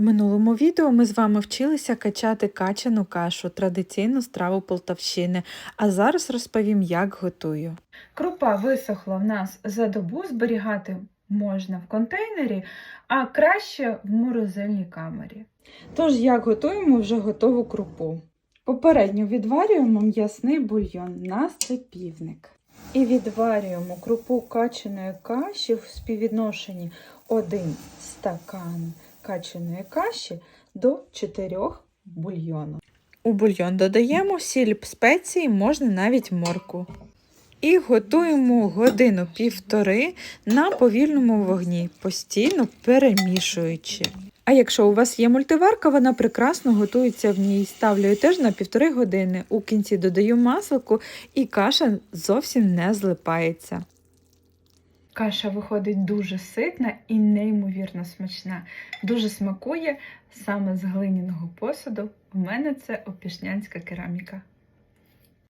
В минулому відео ми з вами вчилися качати качану кашу, традиційну страву Полтавщини, а зараз розповім, як готую. Крупа висохла в нас за добу, зберігати можна в контейнері, а краще в морозильній камері. Тож, як готуємо вже готову крупу. Попередньо відварюємо м'ясний бульйон, у нас. І відварюємо крупу качаної каші в співвідношенні 1 стакан качаної каші до 4 бульйону. У бульйон додаємо сіль спеції, можна навіть морку. І готуємо годину півтори на повільному вогні, постійно перемішуючи. А якщо у вас є мультиварка, вона прекрасно готується в ній. Ставлю її теж на півтори години. У кінці додаю маслику і каша зовсім не злипається. Каша виходить дуже ситна і неймовірно смачна. Дуже смакує саме з глиняного посуду. У мене це опішнянська кераміка.